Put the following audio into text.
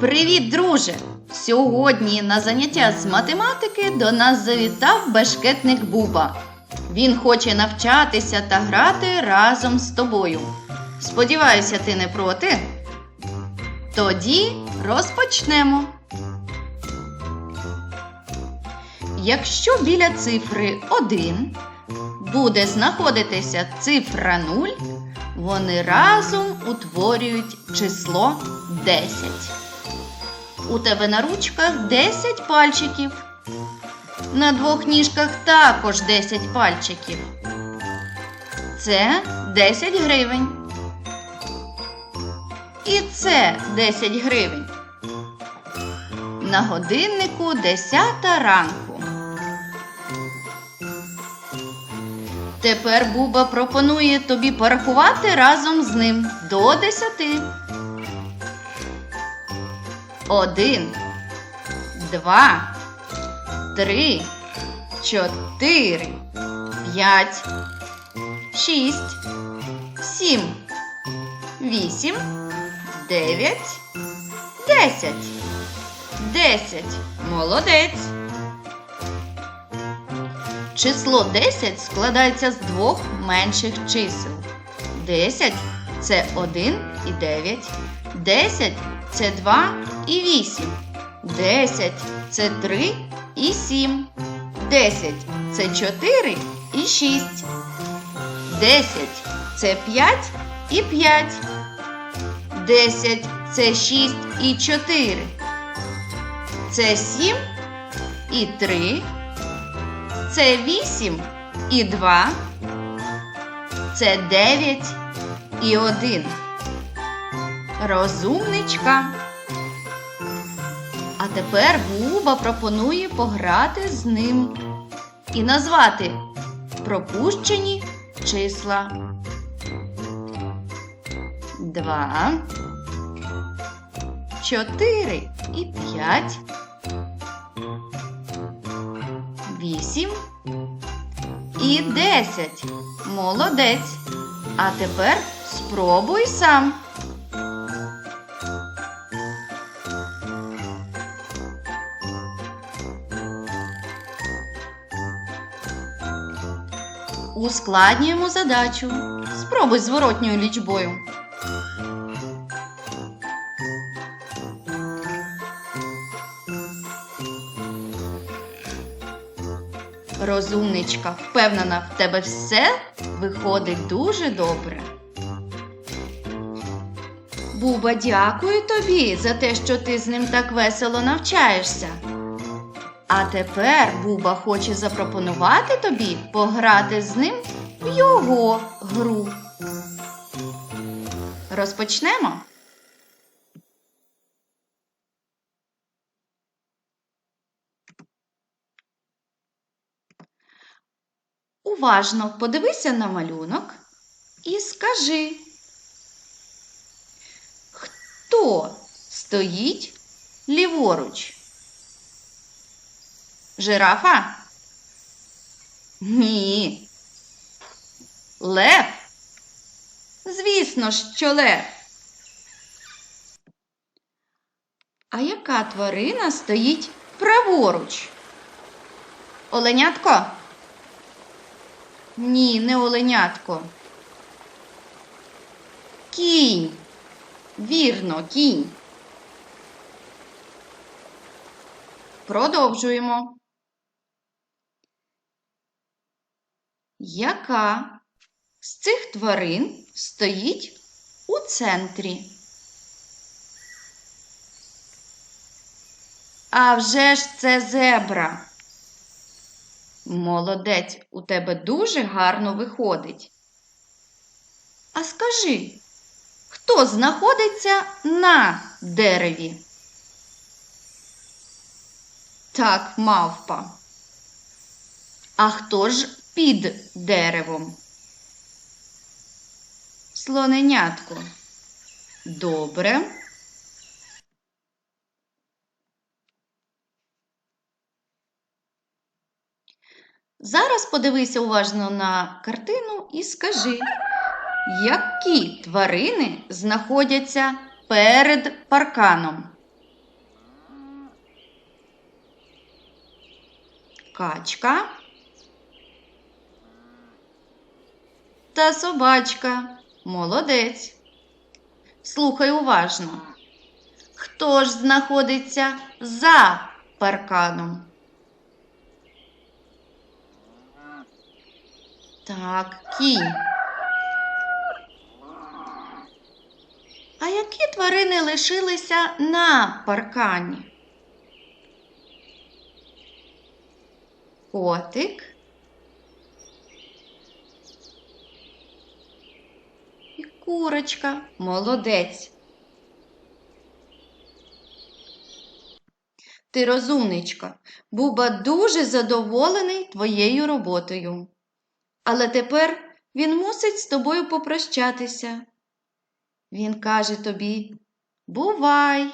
Привіт, друже! Сьогодні на заняття з математики до нас завітав бешкетник Буба. Він хоче навчатися та грати разом з тобою. Сподіваюся, ти не проти? Тоді розпочнемо. Якщо біля цифри 1 буде знаходитися цифра 0, вони разом утворюють число 10. У тебе на ручках 10 пальчиків. На двох ніжках також 10 пальчиків. Це 10 гривень. І це 10 гривень. На годиннику 10 ранку. Тепер Буба пропонує тобі порахувати разом з ним до 10. Один, два, три, чотири, п'ять, шість, сім, вісім, дев'ять, десять. Десять. Молодець. Число 10 складається з двох менших чисел. 10 це 1 і 9. 10 це 2 і 8. 10 це 3 і 7. 10 це 4 і 6. 10 це 5 і 5. 10 це 6 і 4. Це 7 і 3. Це 8 і 2. Це 9 і 1. Розумничка. А тепер Буба пропонує пограти з ним і назвати пропущені числа. Два, чотири і п'ять. І десять. Молодець. А тепер спробуй сам. Ускладнюємо задачу. Спробуй зворотньою лічбою. Розумничка, впевнена, в тебе все виходить дуже добре. Буба, дякую тобі за те, що ти з ним так весело навчаєшся. А тепер Буба хоче запропонувати тобі пограти з ним в його гру. Розпочнемо. Уважно подивися на малюнок і скажи, хто стоїть ліворуч? Жирафа? Ні. Лев? Звісно що лев. А яка тварина стоїть праворуч? Оленятко? Ні, не оленятко. Кінь. Вірно, кінь. Продовжуємо. Яка з цих тварин стоїть у центрі? А вже ж це зебра. Молодець, у тебе дуже гарно виходить. А скажи, хто знаходиться на дереві? Так, мавпа. А хто ж під деревом? Слоненятко. Добре. Зараз подивися уважно на картину і скажи, які тварини знаходяться перед парканом. Качка та собачка. Молодець. Слухай уважно. Хто ж знаходиться за парканом? Так, кінь. А які тварини лишилися на паркані? Котик. І курочка. Молодець. Ти розумничка. Буба дуже задоволений твоєю роботою. Але тепер він мусить з тобою попрощатися. Він каже тобі Бувай!